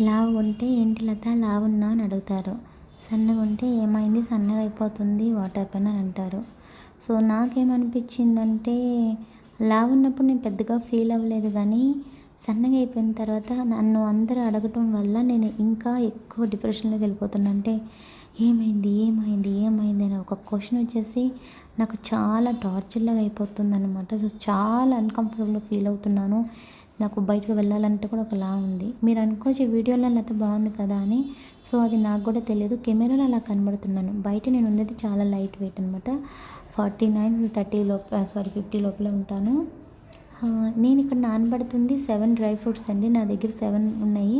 లావు ఉంటే ఏంటి లత? లావు ఉన్నా అని అడుగుతారు. సన్నగా ఉంటే ఏమైంది? సన్నగా అయిపోతుంది వాటర్ హ్యాపెన్ అని అంటారు. సో నాకేమనిపించిందంటే లావు ఉన్నప్పుడు నేను పెద్దగా ఫీల్ అవ్వలేదు కానీ సన్నగా అయిపోయిన తర్వాత నన్ను అందరూ అడగటం వల్ల నేను ఇంకా ఎక్కువ డిప్రెషన్లోకి వెళ్ళిపోతున్నా. అంటే ఏమైంది? ఏమైంది? ఏమైంది? అని ఒక క్వశ్చన్ వచ్చేసి నాకు చాలా టార్చర్ లాగా అయిపోతుంది అనమాట సో చాలా అన్కంఫర్టబుల్ ఫీల్ అవుతున్నాను. నాకు బయటకు వెళ్ళాలంటే కూడా ఒకలా ఉంది. మీరు అనుకోవచ్చు వీడియోలో అయితే బాగుంది కదా అని. సో అది నాకు కూడా తెలియదు. కెమెరాలో అలా కనబడుతున్నాను. బయట నేను ఉన్నది చాలా లైట్ వెయిట్ అనమాట ఫార్టీ నైన్ థర్టీ లోపల సారీ ఫిఫ్టీ లోపల ఉంటాను. నేను ఇక్కడ నానబడుతుంది సెవెన్ డ్రై ఫ్రూట్స్ అండి. నా దగ్గర సెవెన్ ఉన్నాయి.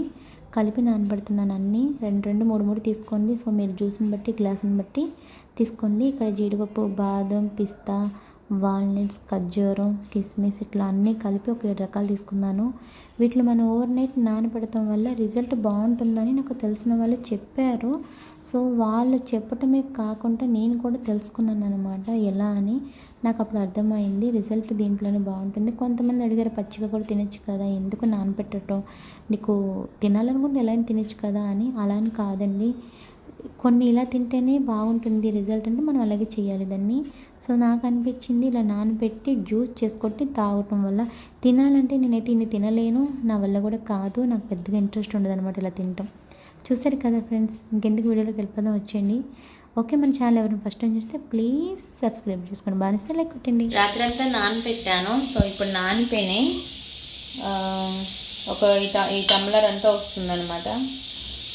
కలిపి నానబడుతున్నాను అన్నీ. రెండు రెండు మూడు మూడు తీసుకోండి. సో మీరు జ్యూస్ని బట్టి గ్లాసుని బట్టి తీసుకోండి. ఇక్కడ జీడిపప్పు బాదం పిస్తా వాల్నట్స్ ఖర్జూరం కిస్మిస్ ఇట్లా అన్నీ కలిపి ఒక ఏడు రకాలు తీసుకున్నాను. వీటిలో మనం ఓవర్ నైట్ నానబెడతాం వల్ల రిజల్ట్ బాగుంటుందని నాకు తెలిసిన వాళ్ళు చెప్పారు. సో వాళ్ళు చెప్పటమే కాకుండా నేను కూడా తెలుసుకున్నాను అనమాట ఎలా అని. నాకు అప్పుడు అర్థమైంది రిజల్ట్ దీంట్లోనే బాగుంటుంది. కొంతమంది అడిగారు పచ్చిగా కూడా తినొచ్చు కదా ఎందుకు నానబెట్టడం? నీకు తినాలనుకుంటే ఎలా తినచ్చు తినొచ్చు కదా అని. అలా అని కాదండి. కొన్ని ఇలా తింటేనే బాగుంటుంది రిజల్ట్ అంటే మనం అలాగే చేయాలి దాన్ని. సో నాకు అనిపించింది ఇలా నానబెట్టి జ్యూస్ చేసుకొట్టి తాగటం వల్ల తినాలంటే నేనైతే ఇన్ని తినలేను నా వల్ల కూడా కాదు నాకు పెద్దగా ఇంట్రెస్ట్ ఉండదు అనమాట ఇలా తినటం. చూసారు కదా ఫ్రెండ్స్ ఇంకెందుకు వీడియోలోకి వెళ్ళిపోదాం వచ్చేయండి. ఓకే మన ఛానల్ ఎవరైనా ఫస్ట్ టైం చూస్తే ప్లీజ్ సబ్స్క్రైబ్ చేసుకోండి. బాగా లైక్ కొట్టండి. రాత్రి అంతా నానపెట్టాను సో ఇప్పుడు నానిపోయినాయి ఒక ఈ ఈ టమ్లర్ అంతా వస్తుందన్నమాట.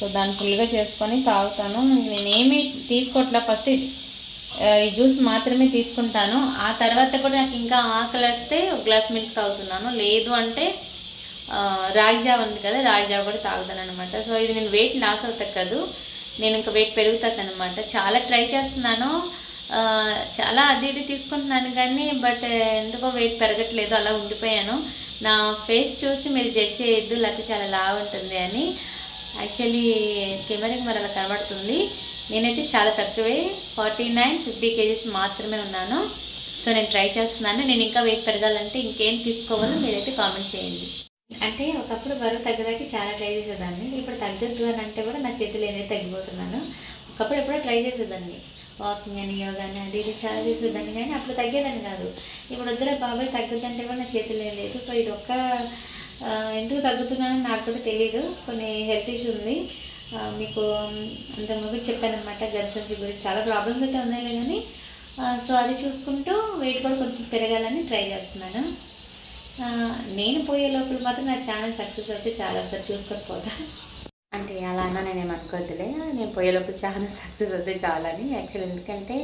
సో దాన్ని ఫుల్గా చేసుకొని తాగుతాను. నేనేమి తీసుకోవట్లే ఫస్ట్ ఈ జ్యూస్ మాత్రమే తీసుకుంటాను. ఆ తర్వాత కూడా నాకు ఇంకా ఆకలి వస్తే ఒక గ్లాస్ మిల్క్ తాగుతున్నాను. లేదు అంటే రాగి జావ ఉంది కదా రాగి జావ కూడా తాగుతాను అనమాట సో ఇది నేను వెయిట్ లాస్ అవుతా కాదు నేను ఇంకా వెయిట్ పెరుగుతాను అనమాట చాలా ట్రై చేస్తున్నాను. చాలా అది ఇది తీసుకుంటున్నాను కానీ బట్ ఎందుకో వెయిట్ పెరగట్లేదు. అలా ఉండిపోయాను. నా ఫేస్ చూసి మీరు జడ్జ్ చేయొద్దు లేకపోతే చాలా లావు ఉంటుంది అని. యాక్చువల్లీ కెమెరాకి మరి అలా కనబడుతుంది. నేనైతే చాలా తక్కువే ఫార్టీ నైన్ ఫిఫ్టీ కేజీస్ మాత్రమే ఉన్నాను. సో నేను ట్రై చేస్తున్నాను. నేను ఇంకా వెయిట్ పెరగాలంటే ఇంకేం తీసుకోవాలో మీరైతే కామెంట్ చేయండి. అంటే ఒకప్పుడు బరువు తగ్గడానికి చాలా ట్రై చేసేదాన్ని. ఇప్పుడు తగ్గద్దు అని అంటే కూడా నా చేతులు ఏదైతే తగ్గిపోతున్నాను ఒకప్పుడు ఎప్పుడో ట్రై చేసేదాన్ని. వాకింగ్ అని యోగాని అది ఇది చాలా చేసేదాన్ని. కానీ అప్పుడు తగ్గేదాన్ని కాదు. ఇప్పుడు వద్దులే బాబాయ్ తగ్గదంటే కూడా నా చేతులు ఏం లేదు. సో ఇది ఒక్క ఎందుకు తగ్గుతున్నానో నాకు కూడా తెలియదు కొన్ని హెల్త్ ఇష్యూ ఉంది. మీకు అంతకుముందు చెప్పాను అనమాట గర్భసంచి గురించి. చాలా ప్రాబ్లమ్స్ అయితే ఉన్నాయి కానీ సో అది చూసుకుంటూ వెయిట్ కూడా కొంచెం పెరగాలని ట్రై చేస్తున్నాను. నేను పోయే లోపల మాత్రం నా ఛానల్ సక్సెస్ అయితే చాలా సార్ చూసుకోకపోతా అంటే అలా అన్నా నేను అనుకోవద్దులే. నేను పోయే లోపల ఛానల్ సక్సెస్ అయితే చాలని. యాక్చువల్ ఎందుకంటే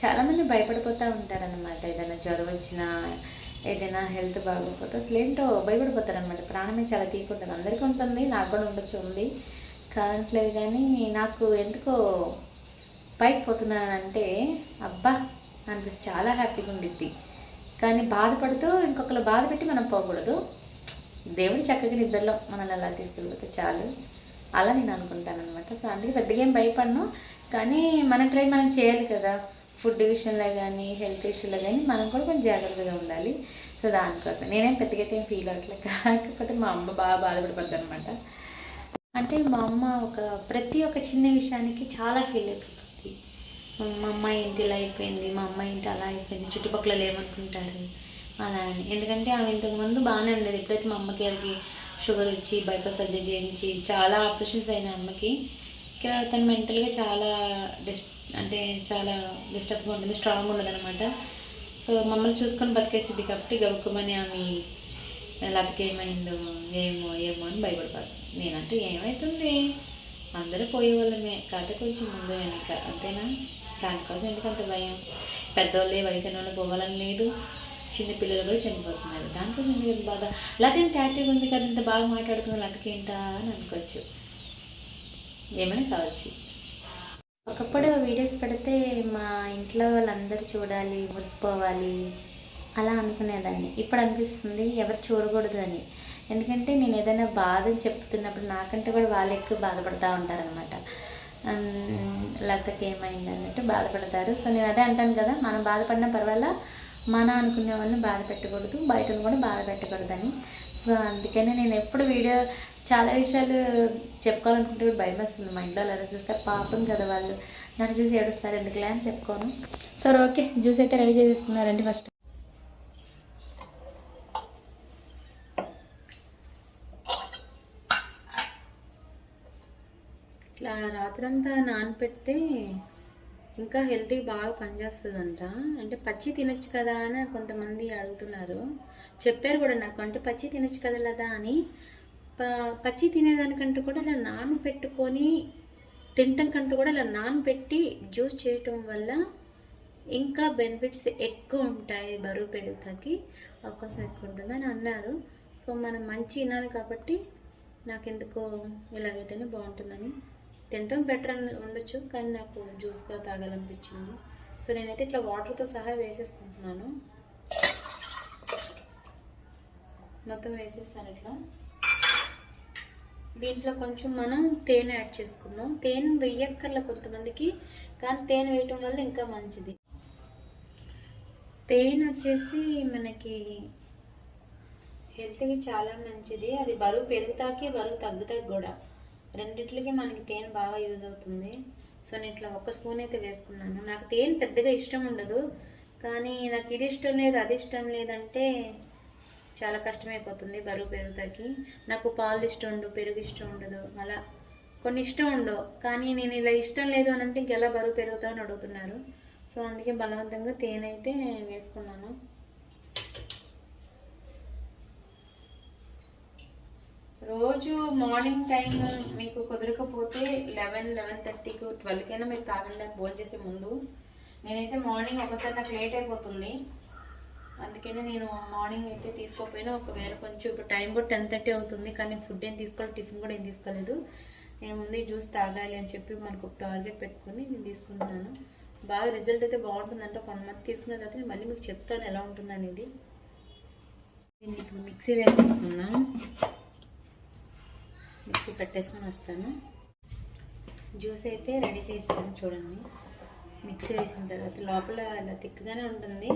చాలామంది భయపడిపోతూ ఉంటారనమాట ఏదైనా జ్వరం వచ్చినా ఏదైనా హెల్త్ బాగోకపోతే అసలు ఏంటో భయపడిపోతారనమాట ప్రాణమే చాలా తీకుంటుంది అందరికీ ఉంటుంది నాకు కూడా ఉండొచ్చు ఉంది. కావట్లేదు కానీ నాకు ఎందుకో పైకి పోతున్నానంటే అబ్బా నాకు చాలా హ్యాపీగా ఉండిద్ది. కానీ బాధపడుతూ ఇంకొకరు బాధ పెట్టి మనం పోకూడదు. దేవుడు చక్కగా నిద్రలో మనల్ని అలా తీసుకెళ్ళిపోతే చాలు. అలా నేను అనుకుంటాను అనమాట సో అందుకే పెద్దగా ఏం భయపడను. కానీ మన ట్రై మనం చేయాలి కదా. ఫుడ్ విషయంలో కానీ హెల్త్ విషయంలో కానీ మనం కూడా కొంచెం జాగ్రత్తగా ఉండాలి. సో దానికోసం. నేనేం పెద్దగా ఏం ఫీల్ అవ్వట్లేదు. కాకపోతే మా అమ్మ బాగా బాధపడిపోద్ది అనమాట అంటే మా అమ్మ ఒక ప్రతి ఒక్క చిన్న విషయానికి చాలా ఫీల్ అయిపోతుంది మా అమ్మాయి ఏంటి ఇలా అయిపోయింది మా అమ్మాయి ఏంటి అలా అయిపోయింది చుట్టుపక్కల ఏమనుకుంటారు అలా అని. ఎందుకంటే ఆమె ఇంతకుముందు బాగానే ఉండేది. ఎప్పుడైతే మా అమ్మకి అది షుగర్ వచ్చి బైపాస్ సర్జరీ చేయించి చాలా ఆపరేషన్స్ అయిన అమ్మకి. ఇంకా తను మెంటల్గా చాలా డిస్ అంటే చాలా డిస్టర్బ్గా ఉంటుంది స్ట్రాంగ్ ఉండదు అనమాట సో మమ్మల్ని చూసుకొని బతికేసింది కాబట్టి గబుక్కుమని ఆమె లేకపోతే ఏమైందో ఏమో ఏమో అని భయపడతారు. నేనంటే ఏమవుతుంది అందరూ పోయేవాళ్ళమే కాకపోతే కొంచెం ముందు వెనక అంతేనా? దానికోసం ఎందుకంత భయం? పెద్దవాళ్ళే వయసు వాళ్ళు పోవాలని లేదు. చిన్న పిల్లలు కూడా చనిపోతున్నారు. దానికోసం ఎందుకు బాధ? లేకపోతే ఇంత యాక్టివ్గా ఉంది కదా ఇంత బాగా మాట్లాడుకున్న లతకేంటా అని అనుకోవచ్చు. ఏమైనా కావచ్చు. ఒకప్పుడు వీడియోస్ పెడితే మా ఇంట్లో వాళ్ళందరూ చూడాలి మురిసిపోవాలి అలా అనుకునేదాన్ని. ఇప్పుడు అనిపిస్తుంది ఎవరు చూడకూడదు అని. ఎందుకంటే నేను ఏదైనా బాధని చెప్తున్నప్పుడు నాకంటే కూడా వాళ్ళు ఎక్కువ బాధపడుతూ ఉంటారనమాట లేకపోతే ఏమైంది అన్నట్టు బాధపడతారు. సో నేను అదే అంటాను కదా మనం బాధపడినా పర్వాలా మన అనుకునే వాళ్ళని బాధ పెట్టకూడదు బయటను కూడా బాధ పెట్టకూడదని. అని అందుకనే నేను ఎప్పుడు వీడియో చాలా విషయాలు చెప్పుకోవాలనుకుంటే కూడా భయం వస్తుంది మా ఇంట్లో అలా చూస్తే పాపం కదా వాళ్ళు. నన్ను చూసి ఏడుస్తారు. ఎందుకులే అని చెప్పుకోను. సరే ఓకే. జ్యూస్ అయితే రెడీ చేసేసుకున్నారండి ఫస్ట్. ఇట్లా రాత్రంతా నానపెడితే ఇంకా హెల్తీ బాగా పనిచేస్తుందంట. అంటే పచ్చి తినొచ్చు కదా అని కొంతమంది అడుగుతున్నారు. చెప్పారు కూడా నాకు అంటే పచ్చి తినొచ్చు కదా లేదా అని. ప- పచ్చి తినేదానికంటే కూడా ఇలా నానబెట్టుకొని తినటం కంటే కూడా ఇలా నానబెట్టి జ్యూస్ చేయటం వల్ల ఇంకా బెనిఫిట్స్ ఎక్కువ ఉంటాయి బరువు పెరుగుతాకి అవకాశం ఎక్కువ ఉంటుంది అని అన్నారు. సో మనం మంచి తినాలి కాబట్టి నాకెందుకో ఇలాగైతేనే బాగుంటుందని తినటం బెటర్ అని ఉండొచ్చు కానీ నాకు జ్యూస్గా తాగాలనిపించింది. సో నేనైతే ఇట్లా వాటర్తో సహా వేసేసుకుంటున్నాను. మొత్తం వేసేసాను ఇట్లా. దీంట్లో కొంచెం మనం తేనె యాడ్ చేసుకుందాం. తేనె వెయ్యక్కర్ల కొంతమందికి కానీ తేనె వేయటం వల్ల ఇంకా మంచిది. తేనె వచ్చేసి మనకి హెల్త్కి చాలా మంచిది. అది బరువు పెరుగుతాకి బరువు తగ్గుతాకి కూడా. రెండిట్లకి మనకి తేనె బాగా యూజ్ అవుతుంది. సో నేను ఇట్లా ఒక స్పూన్ అయితే వేసుకున్నాను. నాకు తేనె పెద్దగా ఇష్టం ఉండదు. కానీ నాకు ఇది ఇష్టం లేదు అది ఇష్టం లేదంటే చాలా కష్టమైపోతుంది బరువు పెరుగుతాకి. నాకు పాలు ఇష్టం ఉండదు పెరుగు ఇష్టం ఉండదు. అలా కొన్ని ఇష్టం ఉండవు. కానీ నేను ఇలా ఇష్టం లేదు అని అంటే ఇంకెలా బరువు పెరుగుతా అని అడుగుతున్నారు. సో అందుకే బలవంతంగా తేనె అయితే వేసుకున్నాను. రోజు మార్నింగ్ టైం మీకు కుదరకపోతే లెవెన్ లెవెన్ థర్టీకి ట్వెల్వ్కైనా మీరు తాగండి భోజనం చేసే ముందు. నేనైతే మార్నింగ్ ఒకసారి నాకు లేట్ అయిపోతుంది. అందుకని నేను మార్నింగ్ అయితే తీసుకోకపోయినా ఒకవేళ కొంచెం ఇప్పుడు టైం కూడా టెన్ థర్టీ అవుతుంది కానీ ఫుడ్ ఏం తీసుకోవాలి టిఫిన్ కూడా ఏం తీసుకోలేదు. నేను ముందు జ్యూస్ తాగాలి అని చెప్పి మనకు ఒక టార్గెట్ పెట్టుకొని నేను తీసుకుంటున్నాను. బాగా రిజల్ట్ అయితే బాగుంటుందంటే వన్ మంత్ తీసుకున్న తర్వాత నేను మళ్ళీ మీకు చెప్తాను ఎలా ఉంటుంది అనేది దీన్ని ఇప్పుడు మిక్సీ వేసేసుకుందాం. మిక్సీ పెట్టేసుకొని వస్తాను. జ్యూస్ అయితే రెడీ చేస్తాను చూడండి. మిక్సీ వేసిన తర్వాత లోపల ఇలా తిక్కగానే ఉంటుంది.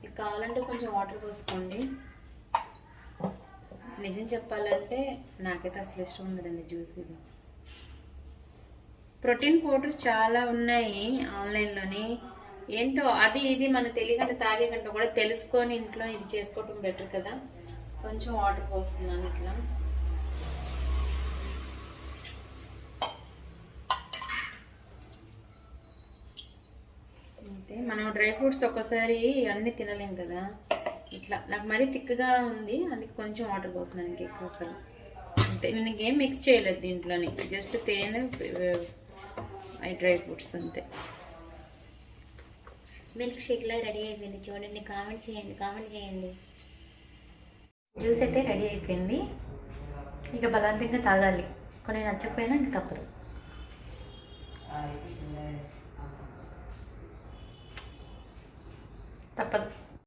మీకు కావాలంటే కొంచెం వాటర్ పోసుకోండి. నిజం చెప్పాలంటే నాకైతే అసలు ఇష్టం ఉండదండి జ్యూస్ ఇది. ప్రోటీన్ పౌడర్స్ చాలా ఉన్నాయి ఆన్లైన్లోని. ఏంటో అది ఇది మన తెలియకుండా తాగే కూడా తెలుసుకొని ఇంట్లో ఇది చేసుకోవటం బెటర్ కదా. కొంచెం వాటర్ పోస్తున్నాను ఇట్లా. అయితే మనం డ్రై ఫ్రూట్స్ ఒక్కసారి అన్నీ తినలేం కదా. ఇట్లా నాకు మరీ తిక్కగా ఉంది అందుకే కొంచెం వాటర్ పోస్తున్నాను ఇంక ఎక్కువ అసలు అంతే నేను ఇంకేం మిక్స్ చేయలేదు దీంట్లోని జస్ట్ తేనె ఐ డ్రై ఫ్రూట్స్ అంతే. మిల్క్ షేక్లా రెడీ అయిపోయింది చూడండి కామెంట్ చేయండి కామెంట్ చేయండి. జ్యూస్ అయితే రెడీ అయిపోయింది. ఇక బలవంతంగా తాగాలి కొన్ని నచ్చకపోయినా ఇంక తప్పదు. తప్పదు